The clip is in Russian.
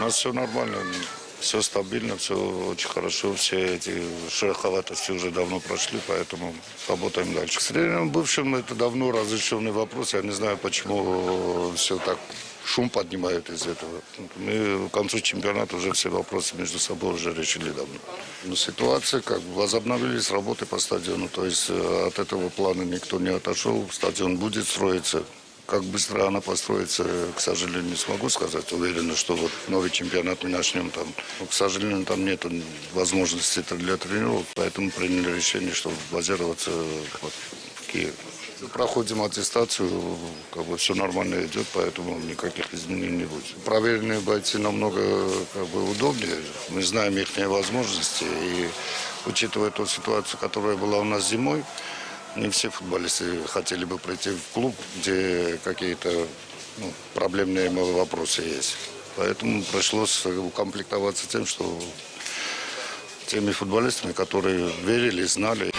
У нас все нормально, все стабильно, все очень хорошо. Все эти шероховатости уже давно прошли, поэтому работаем дальше. С тренером бывшим это давно разрешенный вопрос. Я не знаю, почему все так шум поднимают из этого. Мы к концу чемпионата уже все вопросы между собой уже решили давно. Но ситуация как бы возобновились работы по стадиону, то есть э, от этого плана никто не отошел, стадион будет строиться. Как быстро она построится, к сожалению, не смогу сказать. Уверен, что вот новый чемпионат мы начнем там. Но, к сожалению, там нет возможности для тренировок, поэтому приняли решение, что базироваться вот в Киеве. Проходим аттестацию, как бы все нормально идет, поэтому никаких изменений не будет. Проверенные бойцы намного как бы, удобнее. Мы знаем их возможности. И учитывая ту ситуацию, которая была у нас зимой, не все футболисты хотели бы прийти в клуб, где какие-то ну, проблемные вопросы есть. Поэтому пришлось укомплектоваться тем, что теми футболистами, которые верили, знали.